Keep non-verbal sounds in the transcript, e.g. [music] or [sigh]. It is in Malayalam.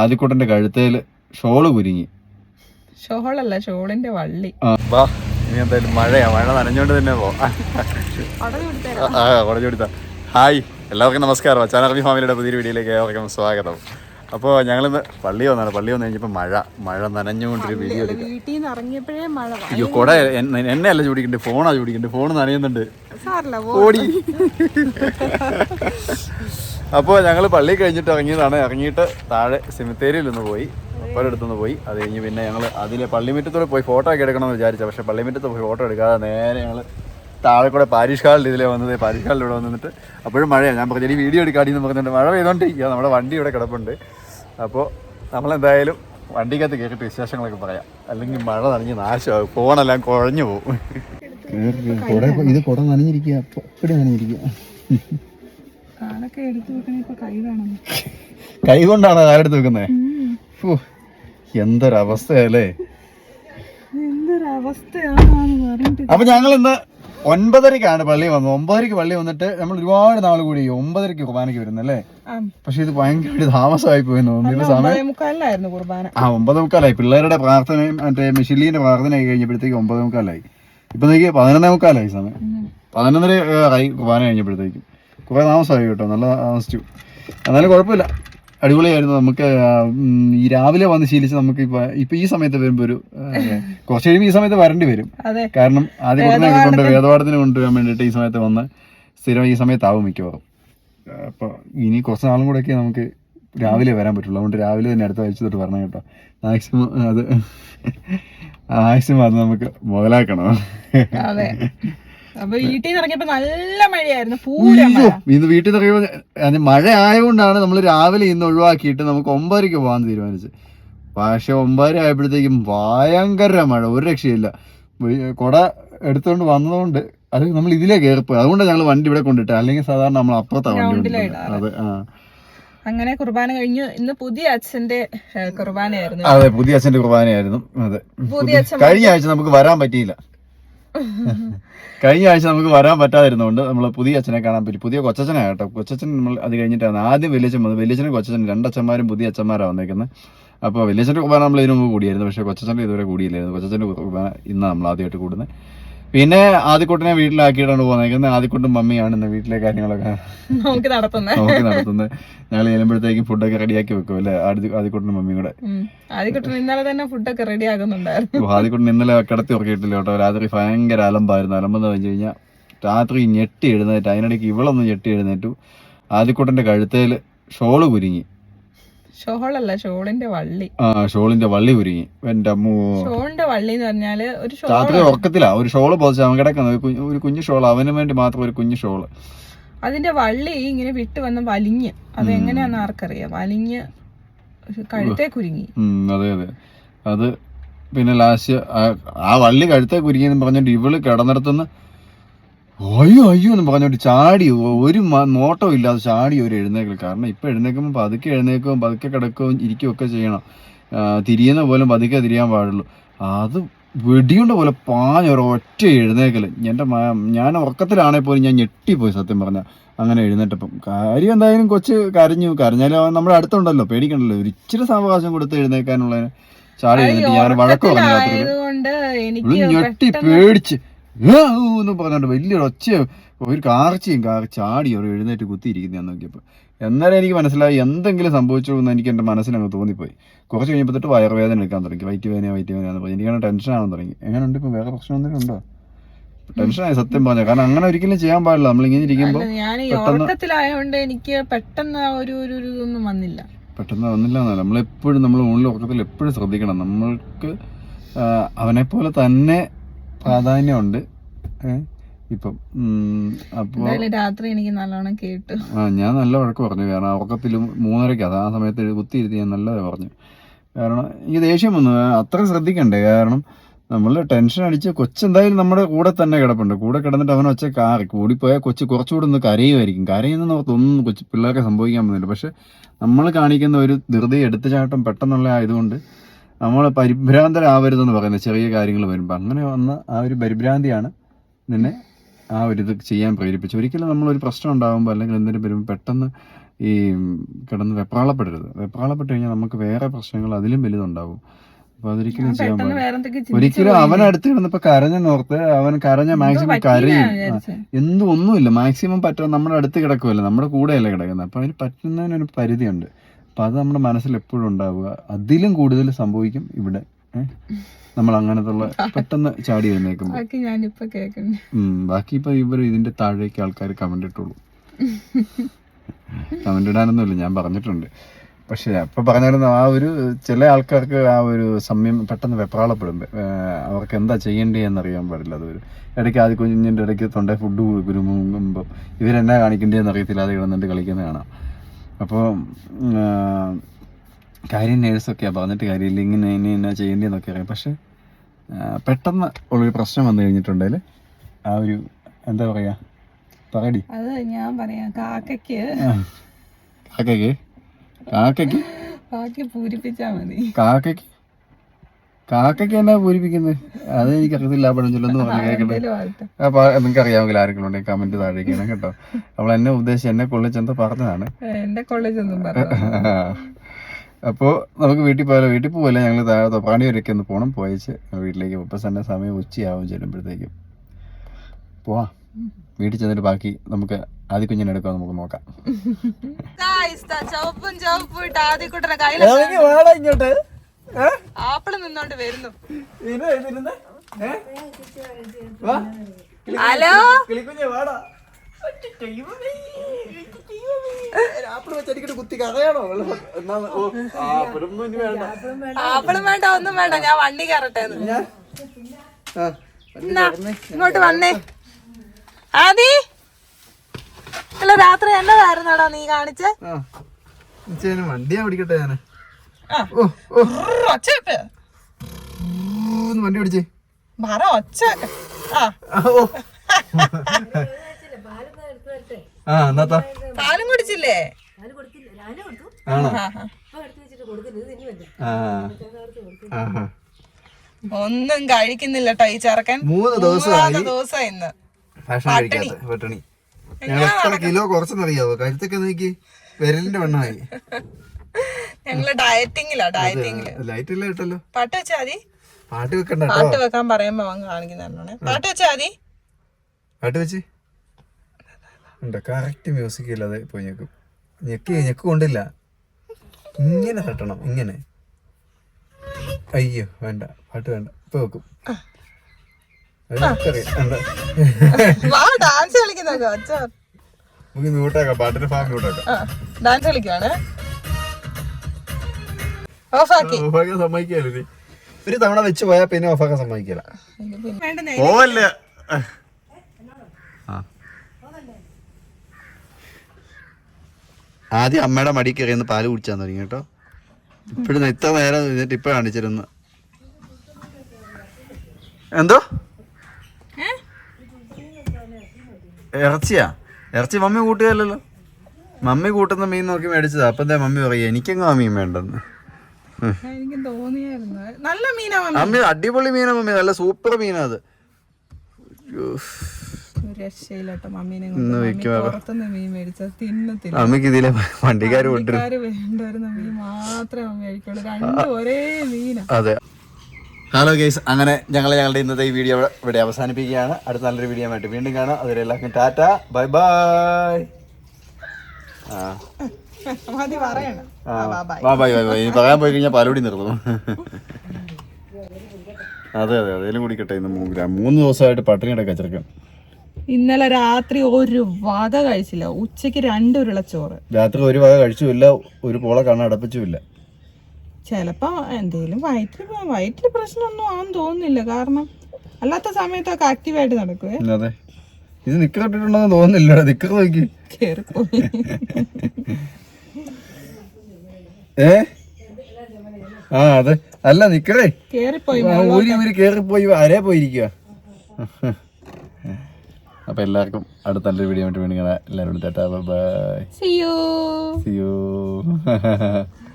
ആദ്യക്കൂട്ടന്റെ കഴുത്തേൽ ഷോൾ കുരുങ്ങി. ഷോളല്ല ഷോളിന്റെ വള്ളി. വാ ഇനി എന്തായാലും മഴയാ. മഴ നനഞ്ഞോണ്ട് തന്നെ ഹായ് എല്ലാവർക്കും നമസ്കാരം. ചാനർമി ഫാമിലിയുടെ പുതിയൊരു വീഡിയോയിലേക്ക് ഏവർക്കും സ്വാഗതം. അപ്പോൾ ഞങ്ങളിന്ന് പള്ളി വന്നാണ്. പള്ളി വന്നു കഴിഞ്ഞപ്പോൾ മഴ മഴ നനഞ്ഞുകൊണ്ടൊരു വീഡിയോ എടുക്കുക വീട്ടിൽ നിന്ന് ഇറങ്ങിയപ്പോഴേ മഴ അയ്യോ കുട എന്നെ എന്നെ അല്ല ചൂടിക്കണ്ടേ ഫോണാ ചൂടിക്കണ്ടേ ഫോൺ നനയുന്നുണ്ട്. ഓടി. [laughs] അപ്പോൾ ഞങ്ങൾ പള്ളി കഴിഞ്ഞിട്ട് ഇറങ്ങിയതാണ്. ഇറങ്ങിയിട്ട് താഴെ സെമിത്തേരിയിൽ ഒന്ന് പോയി. അപ്പയുടെ അടുത്തൊന്ന് പോയി. അത് കഴിഞ്ഞ് പിന്നെ ഞങ്ങൾ അതിലെ പള്ളിമുറ്റത്തോടെ പോയി ഫോട്ടോ ഒക്കെ എടുക്കണമെന്ന് വിചാരിച്ചു. പക്ഷേ പള്ളിമുറ്റത്ത് പോയി ഫോട്ടോ എടുക്കാതെ നേരെ ഞങ്ങൾ താഴെ കൂടെ പാരീഷ് ഹാളിൽ ഇതിലെ വന്നത്. പാരീഷ് ഹാളിൽ ഇവിടെ വന്നിട്ട് അപ്പോഴും മഴയാണ് ഞാൻ പറഞ്ഞു "ഈ വീഡിയോ എടുക്കാടി എന്ന് പറഞ്ഞിട്ട് മഴ പെയ്തുകൊണ്ടിരിക്കുക നമ്മുടെ വണ്ടി ഇവിടെ കിടപ്പുണ്ട്. അപ്പോൾ നമ്മളെന്തായാലും വണ്ടിക്കകത്ത് കേട്ടിട്ട് വിശേഷങ്ങളൊക്കെ പറയാം. അല്ലെങ്കിൽ മഴ നനഞ്ഞ് നാശമാകും. ഫോണെല്ലാം കുഴഞ്ഞു പോകും ഇത് കുട നനഞ്ഞിരിക്കുക. അപ്പടി നനഞ്ഞിരിക്കുക. കാലൊക്കെ എടുത്തു വെക്കണ ഇപ്പൊ കൈ വേണം. കൈ കൊണ്ടാണ് കാലെടുത്ത് വെക്കുന്നേ എന്തൊരവസ്ഥയല്ലേ? അപ്പൊ ഞങ്ങൾ ഇന്ന് ഒൻപതരക്കാണ് പള്ളി വന്നത്. ഒമ്പതരക്ക് പള്ളി വന്നിട്ട് നമ്മൾ ഒരുപാട് നാൾ കൂടി ഒമ്പതരക്ക് കുർബാനയ്ക്ക് വരുന്നല്ലേ? പക്ഷെ ഇത് ഭയങ്കര താമസമായി പോയി തോന്നുന്നു സമയം കുർബാന. ആ ഒമ്പത് മുക്കാലായി പിള്ളേരുടെ പ്രാർത്ഥനയും മറ്റേ മിഷിലീന്റെ പ്രാർത്ഥന ആയി കഴിഞ്ഞപ്പോഴത്തേക്ക് ഒമ്പത് മുക്കാലായി ഇപ്പൊ നോക്കിയാൽ പതിനൊന്നേ മുക്കാലായി സമയം പതിനൊന്നര ആയി കുർബാന കഴിഞ്ഞപ്പോഴത്തേക്കും. കുറെ താമസമായി കേട്ടോ. നല്ല താമസിച്ചു. എന്നാലും കുഴപ്പമില്ല. അടിപൊളിയായിരുന്നു. നമുക്ക് ഈ രാവിലെ വന്ന് ശീലിച്ച് നമുക്ക് ഇപ്പൊ ഇപ്പൊ ഈ സമയത്ത് വരുമ്പോ ഒരു [laughs] കുറച്ച് കഴിയുമ്പോൾ ഈ സമയത്ത് വരേണ്ടി വരും. കാരണം ആദ്യ കൊണ്ട് വേദപാഠത്തിന്. കൊണ്ടുവരാൻ വേണ്ടിയിട്ട് ഈ സമയത്ത് വന്ന് സ്ഥിരം ഈ സമയത്താവും മിക്കവാറും. അപ്പോൾ ഇനി കുറച്ച് നാളും കൂടെയൊക്കെ നമുക്ക് രാവിലെ വരാൻ പറ്റുള്ളൂ. അതുകൊണ്ട് രാവിലെ തന്നെ അടുത്ത ആഴ്ച തൊട്ട് പറഞ്ഞു കേട്ടോ. മാക്സിമം അത് മാക്സിമം അത് നമുക്ക് മുതലാക്കണം. അതെ. അപ്പൊ വീട്ടിൽ നിന്ന് ഇറങ്ങിയപ്പോ നല്ല മഴയായിരുന്നു പൂരം ഇന്ന് വീട്ടിൽ നിന്ന് അറിയുമ്പോൾ മഴ ആയതുകൊണ്ടാണ് നമ്മൾ രാവിലെ ഇന്ന് ഒഴിവാക്കിയിട്ട് നമുക്ക് ഒമ്പതരയ്ക്ക് പോകാൻ തീരുമാനിച്ചത്. പക്ഷെ ഒമ്പതര ആയപ്പോഴത്തേക്കും ഭയങ്കര മഴ ഒരു രക്ഷയില്ല. കൊട എടുത്തുകൊണ്ട് വന്നതുകൊണ്ട് അത് നമ്മൾ ഇതിലേ കയറിപ്പോയി അതുകൊണ്ട് ഞങ്ങൾ വണ്ടി ഇവിടെ കൊണ്ടിട്ട്. അല്ലെങ്കിൽ സാധാരണ നമ്മൾ അപ്പുറത്താണ് വണ്ടി അതെ ആ. അങ്ങനെ കുർബാന കഴിഞ്ഞു. ഇന്ന് പുതിയ അച്ഛന്റെ കുർബാനയായിരുന്നു. അതെ പുതിയ അച്ഛന്റെ കുർബാനയായിരുന്നു. അതെ. പുതിയ കഴിഞ്ഞ ആഴ്ച നമുക്ക് വരാൻ പറ്റിയില്ല. [laughs] കഴിഞ്ഞ ആഴ്ച നമുക്ക് വരാൻ പറ്റാതിരുന്നതുകൊണ്ട് നമ്മൾ പുതിയ അച്ഛനെ കാണാൻ പറ്റി. പുതിയ കൊച്ചച്ഛനെ കേട്ടോ. കൊച്ചച്ഛൻ നമ്മൾ അത് കഴിഞ്ഞിട്ടാണ്. ആദ്യം വലിയച്ഛൻ വന്നത് വലിയച്ഛനും കൊച്ചച്ഛനും രണ്ടച്ഛന്മാരും പുതിയ അച്ഛന്മാരാണ് വന്നേക്കുന്നത് അപ്പോൾ വലിയച്ഛന്റെ കുർബാന നമ്മൾ ഇതിനു മുമ്പ് കൂടിയായിരുന്നു. പക്ഷേ കൊച്ചച്ഛന്റെ ഇതുവരെ കൂടിയില്ലായിരുന്നു. കൊച്ചച്ഛന്റെ കുർബാന ഇന്ന് നമ്മൾ ആദ്യമായിട്ട് കൂടുന്നത് പിന്നെ ആദ്യക്കൂട്ടിനെ വീട്ടിലാക്കിയിട്ടാണ് പോകുന്നത് ആദ്യക്കൂട്ടും മമ്മിയാണ് ഇന്ന് വീട്ടിലെ കാര്യങ്ങളൊക്കെ നടത്തുന്നത് നോക്കി നടത്തുന്നത് ഞങ്ങൾ ചെല്ലുമ്പോഴത്തേക്കും ഫുഡൊക്കെ റെഡിയാക്കി വെക്കും അല്ലേ? ആദ്യക്കൂട്ടിന് മമ്മി മമ്മിയും കൂടെ. ആദ്യക്കൂട്ടിന് ഇന്നലെ തന്നെ ഫുഡൊക്കെ റെഡി ആകുന്നുണ്ടായിരുന്നു ആദ്യക്കുട്ടൻ ഇന്നലെ കിടത്തി ഉറക്കിയിട്ടില്ല കേട്ടോ. രാത്രി ഭയങ്കര അലമ്പായിരുന്നു. അലമ്പെന്ന് വെച്ച് കഴിഞ്ഞാൽ രാത്രി ഞെട്ടി എഴുന്നേറ്റ്. അതിനിടയ്ക്ക് ഇവളൊന്ന് ഞെട്ടി എഴുന്നേറ്റു. ആദ്യക്കൂട്ടന്റെ കഴുത്തേൽ ഷോൾ കുരുങ്ങി. ഷോളല്ല ഷോളിന്റെ വള്ളി. ആ ഷോളിന്റെ വള്ളി കുരുങ്ങി. എന്റെ അമ്മൂ. ഷോളിന്റെ വള്ളി എന്ന് പറഞ്ഞാൽ ഒരു ഷോൾ രാത്രി ഉറക്കത്തില്ല ഒരു ഷോൾ പൊതിച്ച് അവൻ കിടക്കുന്നത്. ഒരു കുഞ്ഞു ഷോൾ അവന് വേണ്ടി മാത്രം ഒരു കുഞ്ഞു ഷോൾ. അതിന്റെ വള്ളി ഇങ്ങനെ വിട്ട് വന്ന് വലിഞ്ഞ്. അത് എങ്ങനെയാന്ന് ആർക്കറിയാം? വലിഞ്ഞ് കഴുത്തെ കുരുങ്ങി. അതെ അതെ. അത് പിന്നെ ലാസ്റ്റ് ആ വള്ളി കഴുത്തെ കുരുങ്ങിയെന്ന് പറഞ്ഞോണ്ട് ഇവൾ കിടന്നിടത്തുനിന്ന് അയ്യോ അയ്യോ എന്ന് പറഞ്ഞോണ്ട് ചാടി ഒരു നോട്ടം നോട്ടവും ഇല്ലാതെ ചാടി ഒരു എഴുന്നേക്കൽ കാരണം ഇപ്പൊ എഴുന്നേക്കുമ്പോൾ പതുക്കെ എഴുന്നേക്കും പതുക്കെ കിടക്കുകയും ഇരിക്കുകയും ഒക്കെ ചെയ്യണം തിരിയുന്ന പോലും പതുക്കെ തിരിയാൻ പാടുള്ളൂ. അത് വെടിയുണ്ട പോലെ പാഞ്ഞ ഒരു ഒറ്റ എഴുന്നേക്കൽ എന്റെ ഞാൻ ഉറക്കത്തിലാണെങ്കിൽ പോലും ഞാൻ ഞെട്ടിപ്പോയി സത്യം പറഞ്ഞ. അങ്ങനെ എഴുന്നേറ്റപ്പം. കാര്യം എന്തായാലും കൊച്ച് കരഞ്ഞു. കരഞ്ഞാലും നമ്മുടെ അടുത്തുണ്ടല്ലോ. പേടിക്കണ്ടല്ലോ. ഒരു ഇച്ചിരി സാവകാശം കൊടുത്ത് എഴുന്നേക്കാനുള്ള ചാടി എഴുന്നേറ്റ് ഞാൻ വഴക്ക് പറഞ്ഞു ഞെട്ടി പേടിച്ച് എന്ന് പറഞ്ഞോണ്ട് വലിയൊരു ഒച്ച ഒരു കാർച്ചയും കാർ ചാടി ഒരു എഴുന്നേറ്റ് കുത്തിയിരിക്കുന്ന ഞാൻ നോക്കിയപ്പോൾ എന്നാലും എനിക്ക് മനസ്സിലായി എന്തെങ്കിലും സംഭവിച്ചു എന്ന് എനിക്ക് എന്റെ മനസ്സിലങ്ങ് തോന്നിപ്പോയി. കുറച്ച് കഴിഞ്ഞപ്പോൾ തൊട്ട് വയറുവേദന എടുക്കാൻ തുടങ്ങി. വയറ്റ് വേദന വയറ്റ് വേദന എന്ന് പറഞ്ഞ്. എനിക്കാണ് ടെൻഷൻ ആവാൻ തുടങ്ങി. എങ്ങനെയുണ്ട് ഇപ്പം? വേറെ പ്രശ്നം എന്തെങ്കിലും ഉണ്ടോ? ടെൻഷനായി സത്യം പറഞ്ഞ. കാരണം അങ്ങനെ ഒരിക്കലും ചെയ്യാൻ പാടില്ല. നമ്മൾ ഇങ്ങനെ ഇരിക്കുമ്പോൾ ഞാൻ ഈ പെട്ടെന്ന് ഉറക്കത്തിലായതുകൊണ്ട് എനിക്ക് പെട്ടെന്ന് ആ ഒരു ഒരു ഒരു ഇതൊന്നും വന്നില്ല. പെട്ടെന്ന് വന്നില്ല എന്നല്ല. നമ്മളെപ്പോഴും നമ്മൾ ഉള്ളിൽ ഉറക്കത്തിൽ എപ്പോഴും ശ്രദ്ധിക്കണം. നമ്മൾക്ക് അവനെ പോലെ തന്നെ പ്രാധാന്യമുണ്ട്. ഏ? ഇപ്പം അപ്പോൾ അപ്പോ രാത്രി എനിക്ക് നല്ലോണം കേട്ടു. ആ ഞാൻ നല്ല വഴക്ക് പറഞ്ഞു. കാരണം ഉറക്കത്തിൽ മൂന്നരയ്ക്ക് അത് ആ സമയത്ത് കുത്തിയിരുത്തി ഞാൻ നല്ലത് പറഞ്ഞു. കാരണം ഈ ദേഷ്യം വന്നു. അത്ര ശ്രദ്ധിക്കണ്ടേ? കാരണം നമ്മൾ ടെൻഷൻ അടിച്ച് കൊച്ചെന്തായാലും നമ്മുടെ കൂടെ തന്നെ കിടപ്പുണ്ട്. കൂടെ കിടന്നിട്ട് അവൻ ഒച്ച കാറി കൂടിപ്പോയാൽ കൊച്ച് കുറച്ചുകൂടെ ഒന്ന് കരയുമായിരിക്കും. കരയുന്ന ഒന്നും കൊച്ചു പിള്ളേർക്ക് സംഭവിക്കാൻ പോകുന്നില്ല പക്ഷെ നമ്മൾ കാണിക്കുന്ന ഒരു ധൃതി എടുത്തുചാട്ടം പെട്ടെന്നുള്ള ആയതുകൊണ്ട് നമ്മൾ പരിഭ്രാന്തരാവരുതെന്ന് പറയുന്നത് ചെറിയ കാര്യങ്ങൾ വരുമ്പോൾ അങ്ങനെ വന്ന ആ ഒരു പരിഭ്രാന്തിയാണ് നിന്നെ ആ ഒരു ഇത് ചെയ്യാൻ പ്രേരിപ്പിച്ചു. ഒരിക്കലും നമ്മളൊരു പ്രശ്നം ഉണ്ടാകുമ്പോൾ അല്ലെങ്കിൽ എന്തെങ്കിലും വരുമ്പോൾ പെട്ടെന്ന് ഈ കിടന്ന് വെപ്രാളപ്പെടരുത്. വെപ്രാളപ്പെട്ട് കഴിഞ്ഞാൽ നമുക്ക് വേറെ പ്രശ്നങ്ങൾ അതിലും വലുതുണ്ടാവും. അപ്പൊ അതൊരിക്കലും ചെയ്യാൻ പാടില്ല. ഒരിക്കലും അവൻ അടുത്ത് കിടന്നപ്പോ കരഞ്ഞെന്നോർത്ത് അവൻ കരഞ്ഞ മാക്സിമം കരയും. എന്തും ഒന്നുമില്ല. മാക്സിമം പറ്റും നമ്മുടെ അടുത്ത് കിടക്കുമല്ലോ നമ്മുടെ കൂടെയല്ലേ കിടക്കുന്നത്. അപ്പൊ അതിന് പറ്റുന്നതിനൊരു പരിധിയുണ്ട്. അപ്പൊ അത് നമ്മുടെ മനസ്സിൽ എപ്പോഴും ഉണ്ടാവുക. അതിലും കൂടുതൽ സംഭവിക്കും ഇവിടെ. നമ്മൾ അങ്ങനത്തെ പെട്ടെന്ന് ചാടി എഴുന്നേക്കുമ്പോൾ ബാക്കി ഞാനിപ്പോ കേൾക്കുന്നു. ഉം, ബാക്കി ഇപ്പൊ ഇവർ ഇതിന്റെ താഴേക്ക് ആൾക്കാർ കമന്റ് ഇട്ടുള്ളൂ കമന്റ് ഇടാനൊന്നുമില്ല ഞാൻ പറഞ്ഞിട്ടുണ്ട്. പക്ഷെ അപ്പൊ പറഞ്ഞിരുന്ന ആ ഒരു ചില ആൾക്കാർക്ക് ആ ഒരു സമയം പെട്ടെന്ന് വെപ്രാളപ്പെടും. അവർക്ക് എന്താ ചെയ്യേണ്ടതെന്ന് അറിയാൻ പാടില്ല അതൊരു ഇടയ്ക്ക് ആദ്യ കുഞ്ഞിന്റെ ഇടയ്ക്ക് തൊണ്ട ഫുഡ് കുരുമുമ്പം ഇവരെന്നാ കാണിക്കേണ്ടതെന്ന് അറിയത്തില്ല അത് കിടന്നിട്ട് കളിക്കുന്ന കാണാം. അപ്പോൾ കാര്യം നേഴ്സൊക്കെയാണ് പറഞ്ഞിട്ട് കാര്യമില്ല. ഇങ്ങനെ ഇനി എന്നാ ചെയ്യേണ്ടതെന്നൊക്കെ അറിയാം. പക്ഷേ പെട്ടെന്ന് ഉള്ളൊരു പ്രശ്നം വന്നു കഴിഞ്ഞിട്ടുണ്ടെങ്കിൽ ആ ഒരു എന്താ പറയാ പറയടി അത് ഞാൻ പറയാം. കാക്കയ്ക്ക്. കാക്കയ്ക്ക്? കാക്കയ്ക്ക്? കാക്ക പൂരിപ്പിച്ചാ മതി. കാക്കയ്ക്ക്? കാക്കയ്ക്ക് എന്നാ പൂരിപ്പിക്കുന്നത്? അത് എനിക്ക് അറിയത്തില്ല പഴഞ്ചൊല്ലെന്ന് പറഞ്ഞു കേൾക്കട്ടെ. അപ്പൊ നിങ്ങൾക്ക് അറിയാമെങ്കിൽ ആരെങ്കിലും ഉണ്ടെങ്കിൽ കമന്റ് താഴേക്കാണ് കേട്ടോ. അവൾ എന്നെ ഉദ്ദേശിച്ച് എന്നെ കൊള്ളിച്ചെന്ത് പറഞ്ഞതാണ്. എന്റെ കോളേജ് ഒന്നും പറഞ്ഞു അപ്പോൾ നമുക്ക് വീട്ടിൽ പോയാലോ? വീട്ടിൽ പോകല്ല ഞങ്ങൾ താഴെ തൊപ്പാണി വരെയൊക്കെ ഒന്ന് പോകണം പോയച്ച് വീട്ടിലേക്ക് ഇപ്പം തന്നെ സമയം ഉച്ചയാവും ചെല്ലുമ്പോഴത്തേക്കും. പോവാം. വീട്ടിൽ ചെന്നിട്ട് ബാക്കി നമുക്ക് ആദ്യ കുഞ്ഞിനെ എടുക്കാം നമുക്ക് നോക്കാം. ചുവപ്പും ചുവപ്പും ഇട്ട് ആദ്യ കൂട്ടനെ കയ്യിൽ ഇങ്ങോട്ട്. ആപ്പിൾ നിന്നോണ്ട് വരുന്നു. ഹലോ? കുത്തി കഥയാണോ ആപ്പിളും വേണ്ട. ഒന്നും വേണ്ട. ഞാൻ വണ്ടി കയറട്ടെ ഇങ്ങോട്ട് വന്നേ. ആദി? അല്ല രാത്രി എന്നതായിരുന്നടാ നീ കാണിച്ചേ? വണ്ടി പിടിക്കട്ടെ ഞാൻ. ആ. ഓ ഓ. ഒച്ച ഒന്ന് വണ്ടി പിടിച്ചേ. പറ ഒച്ച. ആ ഓ. [laughs] ആ എന്നാത്താ? പാലും കുടിച്ചില്ലേ? ആണോ. ഒന്നും കഴിക്കുന്നില്ല ട്ടോ ഈ ചെറുക്കൻ. മൂന്ന് ദിവസം ദിവസം ഇന്ന്. ഭക്ഷണം കഴിക്കാത്ത പട്ടണി. ഞങ്ങൾ എത്ര കിലോ കുറച്ചെന്നറിയാവോ കഴുത്തൊക്കെ നോക്കി വിരലിന്റെ വണ്ണമായി. ഞങ്ങൾ ഡയറ്റിങ്ങിലാ ഡയറ്റിങ്ങിൽ. ലൈറ്റ് ഇട്ടല്ലോ. പാട്ട് വെച്ചാ മതി. പാട്ട് വെക്കണ്ട പാട്ട് വെക്കാൻ പറയുമ്പോ അവൻ കാണിക്കുന്നതാണ് പാട്ട് വെച്ചാ മതി. പാട്ട് വെച്ച്. ഉണ്ട്? കറക്റ്റ് മ്യൂസിക് ഇല്ലാതെ പോയി ഞെക്കും. ഞെക്ക് ഞെക്ക് കൊണ്ടില്ല. ഇങ്ങനെ തട്ടണം ഇങ്ങനെ. അയ്യോ വേണ്ട പാട്ട് വേണ്ട. ഇപ്പൊ വെക്കും. ഡാൻസ് കളിക്കുന്നൊക്കെ ഒച്ച. നമുക്ക് മ്യൂട്ടാക്കാം. പാട്ടിന്റെ ഭാഗം മ്യൂട്ടാക്കാം. ആ ഡാൻസ് ഓഫാക്കി. ഓഫാക്കാൻ ഒരു തവണ വെച്ച് പോയാ പിന്നെ ഓഫാക്കാൻ സമ്മതിക്കില്ല. പോവല്ലേ? ആദ്യം അമ്മയുടെ മടി കയറിയെന്ന് പാൽ കുടിച്ചാൽ തുടങ്ങി കേട്ടോ. ഇപ്പോഴും ഇത്ര നേരം നിന്നിട്ട് ഇപ്പൊ കാണിച്ചിരുന്നു. എന്തോ? ഇറച്ചിയാ? ഇറച്ചി മമ്മി കൂട്ടുകയല്ലോ മമ്മി കൂട്ടുന്ന മീൻ നോക്കി മേടിച്ചതാ. അപ്പൊ എന്താ മമ്മി പറയാ എനിക്കെങ്ങും ആ മീൻ വേണ്ടെന്ന് നല്ല മീനാ മമ്മി. അടിപൊളി മീനാ മമ്മി. നല്ല സൂപ്പർ മീനാ അത്. രക്ഷയില്ലട്ടോ. മമ്മീനെ പുറത്തുനിന്ന് മീൻ തിന്നത്തില്ല. അമ്മയ്ക്ക് ഇതിലെ വണ്ടിക്കാർ മീൻ മാത്രമേ കഴിക്കുള്ളൂ. രണ്ടും ഒരേ മീനാ. അതെ. ഹലോ ഗൈസ് അങ്ങനെ ഞങ്ങൾ ഞങ്ങളുടെ ഇന്നത്തെ ഈ വീഡിയോ ഇവിടെ- അവസാനിപ്പിക്കുകയാണ്. അടുത്ത നല്ലൊരു വീഡിയോ ആയിട്ട് വീണ്ടും കാണാം. അതുവരെ എല്ലാവർക്കും ടാറ്റ. Bye bye. ആ. Bye bye. ബൈ പറയാൻ പോയി കഴിഞ്ഞാൽ പാലോടി നിർത്തും. [laughs] അതെ അതെ അതേലും കുടിക്കട്ടെ ഇന്ന് മൂന്ന് മൂന്ന് ദിവസമായിട്ട് പട്ടിണി കിടക്കാൻ ചെറുക്കൻ ഇന്നലെ രാത്രി ഒരു വക കഴിച്ചില്ല. ഉച്ചയ്ക്ക് രണ്ട് ചോറ് രാത്രി ഒരു വക കഴിച്ചില്ല ഒരു പോളെ കണ്ണ് അടപ്പിച്ചുമില്ല. ചിലപ്പോ എന്തേലും വയറ്റിൽ വയറ്റിൽ പ്രശ്നമൊന്നും ആന്ന് തോന്നുന്നില്ല. കാരണം അല്ലാത്ത സമയത്തൊക്കെ ആക്റ്റീവായിട്ട് നടക്കുവേ. അതെ. ഇത് നിക്കർ ഇട്ടിട്ടുണ്ടെന്ന് തോന്നുന്നില്ല നിക്കർ നോക്കി. ഏ? ആ അതെ. അല്ല നിക്കറേ കേറിപ്പോയി ഊരി ഊരി കേറിപ്പോയി അരേ പോയിരിക്കുക അപ്പൊ എല്ലാവർക്കും അടുത്ത നല്ലൊരു വീഡിയോ ആയിട്ട് വേണ്ടി എല്ലാവരും ടാറ്റാ ബൈ you. സിയോ [laughs]